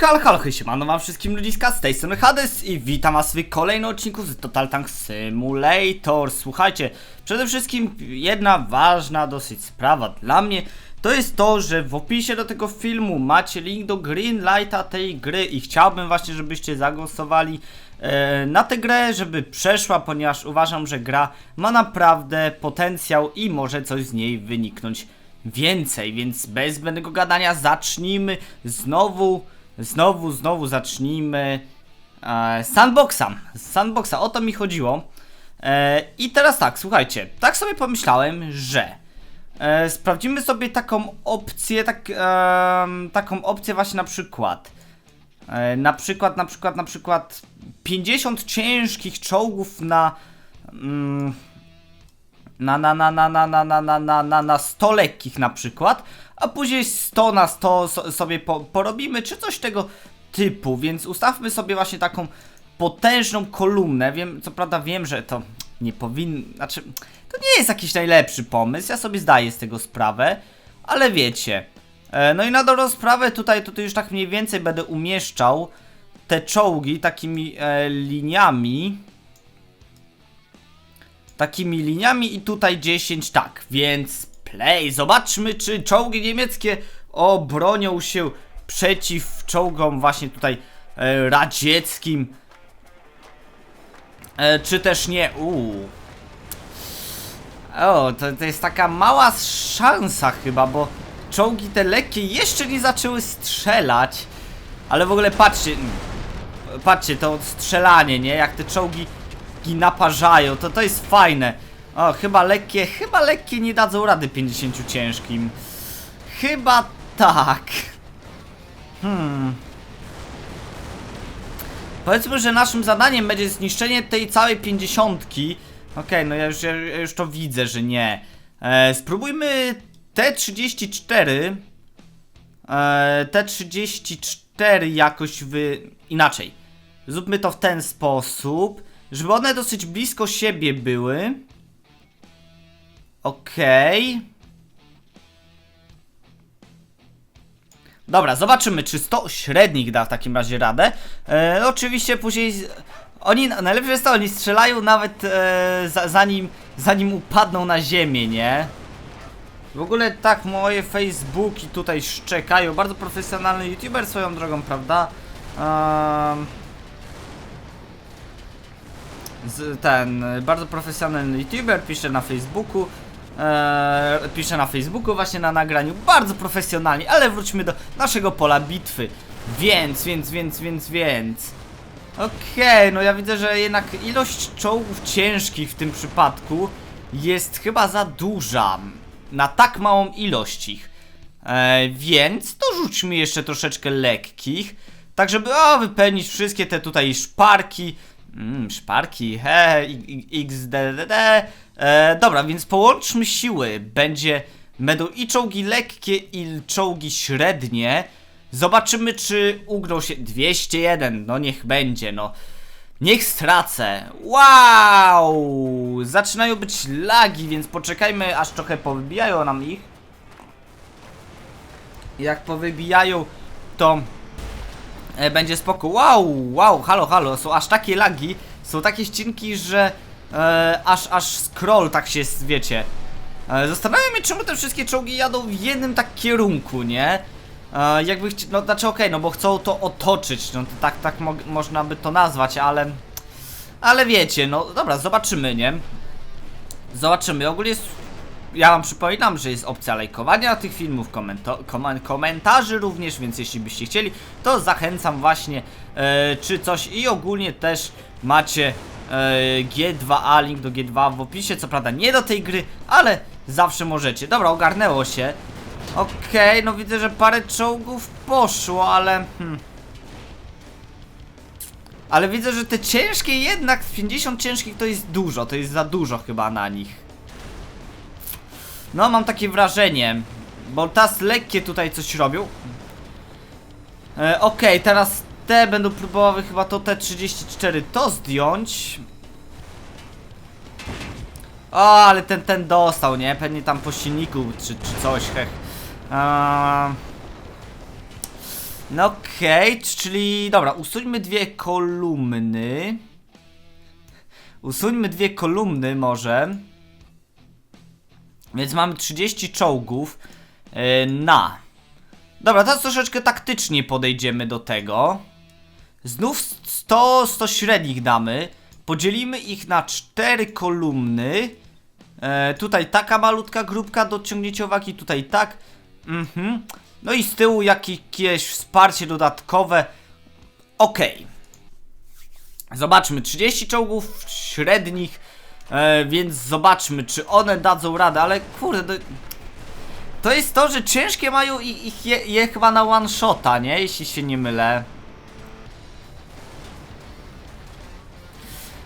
Hal, hal, hej, siemano wam wszystkim ludziska, z tej strony Hades i witam was w kolejnym odcinku z Total Tank Simulator. Słuchajcie, przede wszystkim jedna ważna dosyć sprawa dla mnie, to jest to, że w opisie do tego filmu macie link do Greenlighta tej gry i chciałbym właśnie, żebyście zagłosowali e, na tę grę, żeby przeszła, ponieważ uważam, że gra ma naprawdę potencjał i może coś z niej wyniknąć więcej, więc bez zbędnego gadania zacznijmy znowu, znowu, znowu zacznijmy e, sandboxa. Sandboxa, o to mi chodziło. E, I teraz tak, słuchajcie, tak sobie pomyślałem, że e, sprawdzimy sobie taką opcję, tak, em, taką opcję właśnie na przykład. E, na przykład, na przykład, na przykład 50 ciężkich czołgów na... Mm, na, na, na, na, na, na, na, na, na, na, na 100 lekkich na przykład, a później 100 na 100 so, sobie po, porobimy, czy coś tego typu, więc ustawmy sobie właśnie taką potężną kolumnę, wiem, co prawda wiem, że to nie powinno, znaczy, to nie jest jakiś najlepszy pomysł, ja sobie zdaję z tego sprawę, ale wiecie, e, no i na dobrą sprawę tutaj, tutaj już tak mniej więcej będę umieszczał te czołgi takimi e, liniami, takimi liniami i tutaj 10 tak, więc play, zobaczmy czy czołgi niemieckie obronią się przeciw czołgom właśnie tutaj e, radzieckim. E, czy też nie, uuu. O, to, to jest taka mała szansa chyba, bo czołgi te lekkie jeszcze nie zaczęły strzelać. Ale w ogóle patrzcie patrzcie, to strzelanie, nie, jak te czołgi i naparzają, to to jest fajne. O, chyba lekkie, chyba lekkie nie dadzą rady 50 ciężkim. Chyba tak. Hmm. Powiedzmy, że naszym zadaniem będzie zniszczenie tej całej 50. Okej, no ja już, ja już to widzę, że nie. E, spróbujmy T34. E, T34 jakoś wy... inaczej. Zróbmy to w ten sposób. Żeby one dosyć blisko siebie były. Okej. Dobra, zobaczymy, czy 100 średnich da w takim razie radę. E, oczywiście później... Oni, najlepsze jest to, oni strzelają nawet e, za, zanim, zanim upadną na ziemię, nie? W ogóle tak, moje Facebooki tutaj szczekają. Bardzo profesjonalny youtuber swoją drogą, prawda? Um, z, ten bardzo profesjonalny youtuber pisze na Facebooku. E, pisze na Facebooku właśnie na nagraniu bardzo profesjonalnie, ale wróćmy do naszego pola bitwy. Więc, więc, więc, więc, więc. Okej, no ja widzę, że jednak ilość czołgów ciężkich w tym przypadku jest chyba za duża. Na tak małą ilość ich. E, więc dorzućmy jeszcze troszeczkę lekkich. Tak, żeby o, wypełnić wszystkie te tutaj szparki. Mmm, szparki, he, xddd. E, dobra, więc połączmy siły. Będzie, będą i czołgi lekkie, i czołgi średnie. Zobaczymy, czy ugrą się 201. No niech będzie, no. Niech stracę. Wow! Zaczynają być lagi, więc poczekajmy, aż trochę powybijają nam ich. Jak powybijają, to będzie spoko. Wow, wow, halo, halo, są aż takie lagi, są takie ścinki, że e, aż, aż scroll tak się, wiecie. E, zastanawiam się, czemu te wszystkie czołgi jadą w jednym tak kierunku, nie? E, jakby no znaczy okej, no bo chcą to otoczyć, no to tak, tak mo można by to nazwać, ale... Ale wiecie, no dobra, zobaczymy, nie? Zobaczymy, ogólnie jest... Ja wam przypominam, że jest opcja lajkowania tych filmów, komentarzy również, więc jeśli byście chcieli, to zachęcam właśnie, e, czy coś i ogólnie też macie e, G2A, link do G2 w opisie, co prawda nie do tej gry, ale zawsze możecie. Dobra, ogarnęło się. Okej, no widzę, że parę czołgów poszło, ale... Hmm. Ale widzę, że te ciężkie jednak, 50 ciężkich to jest dużo, to jest za dużo chyba na nich. No, mam takie wrażenie, bo tas lekkie tutaj coś robią. E, Okej, teraz te będą próbowały chyba to T34 to zdjąć. O, ale ten, ten dostał, nie? Pewnie tam po silniku czy, czy coś, hech. No okej, c- czyli dobra, usuńmy dwie kolumny. Usuńmy dwie kolumny może. Więc mamy 30 czołgów e, na. Dobra, teraz troszeczkę taktycznie podejdziemy do tego. Znów 100, 100 średnich damy. Podzielimy ich na cztery kolumny. E, tutaj taka malutka grupka do ciągnięcia uwagi, tutaj tak. Mhm. No i z tyłu jakieś wsparcie dodatkowe. Okej. Zobaczmy, 30 czołgów średnich, e, więc zobaczmy, czy one dadzą radę, ale kurde, to, to jest to, że ciężkie mają ich, ich je, je chyba na one shota, nie? Jeśli się nie mylę.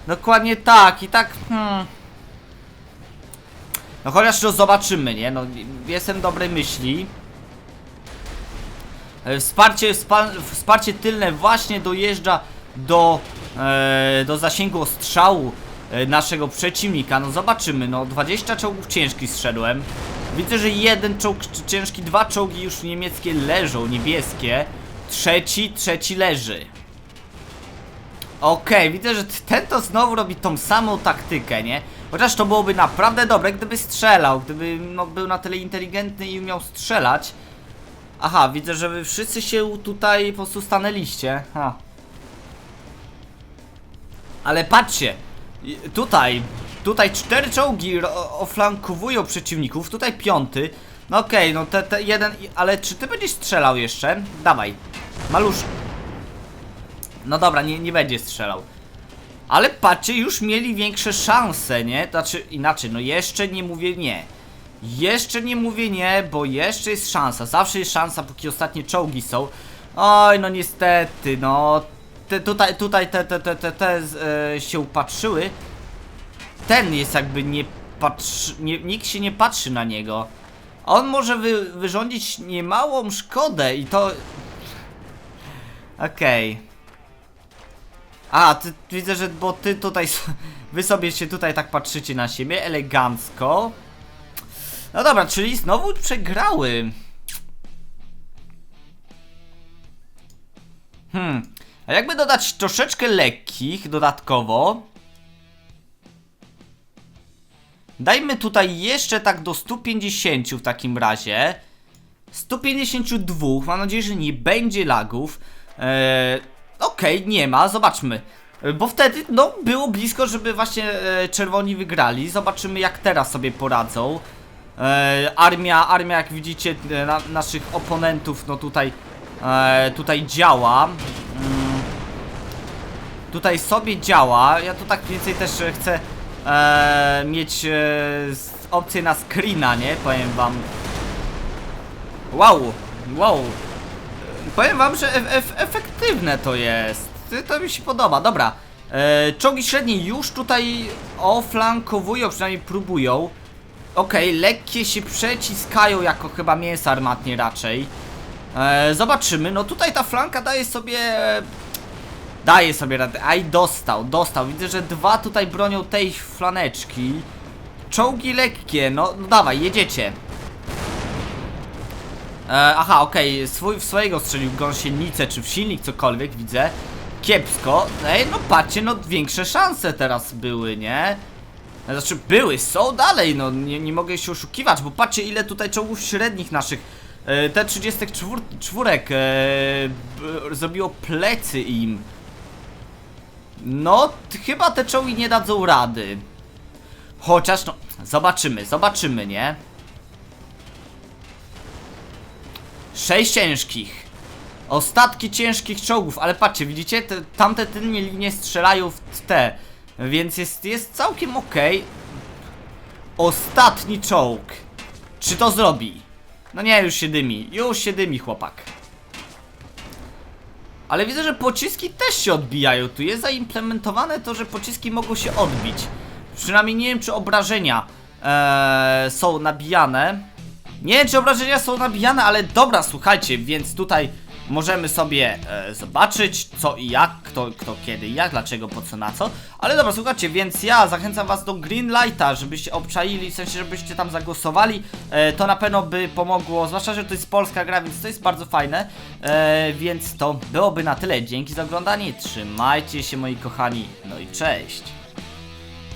Dokładnie tak i tak, hmm. No chociaż to zobaczymy, nie? No, jestem dobrej myśli. E, Wsparcie, wspa wsparcie tylne właśnie dojeżdża do, e, do zasięgu ostrzału e, naszego przeciwnika. No zobaczymy, no 20 czołgów ciężkich strzedłem. Widzę, że jeden czołg ciężki, dwa czołgi już niemieckie leżą, niebieskie. Trzeci, trzeci leży. Okej, widzę, że ten to znowu robi tą samą taktykę, nie? Chociaż to byłoby naprawdę dobre, gdyby strzelał, gdyby no, był na tyle inteligentny i umiał strzelać. Aha, widzę, że wy wszyscy się tutaj po prostu stanęliście. Ha. Ale patrzcie, tutaj, tutaj cztery czołgi oflankowują przeciwników, tutaj piąty. No okej, no te, te jeden, ale czy ty będziesz strzelał jeszcze? Dawaj, malusz. No dobra, nie, nie będzie strzelał. Ale patrzcie, już mieli większe szanse, nie? Znaczy, inaczej, no jeszcze nie mówię nie. Jeszcze nie mówię nie, bo jeszcze jest szansa. Zawsze jest szansa, póki ostatnie czołgi są. Oj, no niestety, no. Te, tutaj, tutaj te, te, te, te, te e, się upatrzyły. Ten jest jakby nie patrzy, nie, nikt się nie patrzy na niego. On może wy, wyrządzić niemałą szkodę i to... Okej. A, ty, widzę, że bo ty tutaj, wy sobie się tutaj tak patrzycie na siebie, elegancko. No dobra, czyli znowu przegrały. Hmm, a jakby dodać troszeczkę lekkich dodatkowo. Dajmy tutaj jeszcze tak do 150 w takim razie. 152, mam nadzieję, że nie będzie lagów. Eee, Okej, nie ma, zobaczmy. Bo wtedy, no, było blisko, żeby właśnie e, czerwoni wygrali. Zobaczymy, jak teraz sobie poradzą. E, armia, armia, jak widzicie, e, na, naszych oponentów, no tutaj, e, tutaj działa. Tutaj sobie działa. Ja tu tak więcej też e, chcę e, mieć e, opcję na screena, nie? Powiem wam. Wow, wow. Powiem wam, że ef ef efektywne to jest. To mi się podoba, dobra. E, czołgi średnie już tutaj oflankowują, przynajmniej próbują. Okej, lekkie się przeciskają jako chyba mięsa armatnie raczej. E, zobaczymy, no tutaj ta flanka daje sobie... Daje sobie radę. Aj, dostał, dostał. Widzę, że dwa tutaj bronią tej flaneczki. Czołgi lekkie, no, no dawaj, jedziecie. E, aha, okej, swój, w swojego strzelił gąsienicę czy w silnik, cokolwiek, widzę. Kiepsko. Ej, no patrzcie, no większe szanse teraz były, nie? Znaczy, były, są dalej, no nie, nie mogę się oszukiwać, bo patrzcie ile tutaj czołgów średnich naszych e, te 34 czwórek e, b, zrobiło plecy im. No, chyba te czołgi nie dadzą rady. Chociaż, no, zobaczymy, zobaczymy, nie? Sześć ciężkich. Ostatki ciężkich czołgów, ale patrzcie, widzicie? Te, tamte tylnie linie strzelają w te. Więc jest, jest całkiem okej. Ostatni czołg. Czy to zrobi? No nie, już się dymi. Już się dymi, chłopak. Ale widzę, że pociski też się odbijają. Tu jest zaimplementowane to, że pociski mogą się odbić. Przynajmniej nie wiem, czy obrażenia eee, są nabijane. Nie wiem, czy obrażenia są nabijane, ale dobra, słuchajcie, więc tutaj możemy sobie e, zobaczyć co i jak, kto, kto kiedy i jak, dlaczego, po co, na co. Ale dobra, słuchajcie, więc ja zachęcam was do Greenlighta, żebyście obczaili, w sensie, żebyście tam zagłosowali. E, to na pewno by pomogło, zwłaszcza, że to jest polska gra, więc to jest bardzo fajne. E, więc to byłoby na tyle. Dzięki za oglądanie, trzymajcie się moi kochani, no i cześć.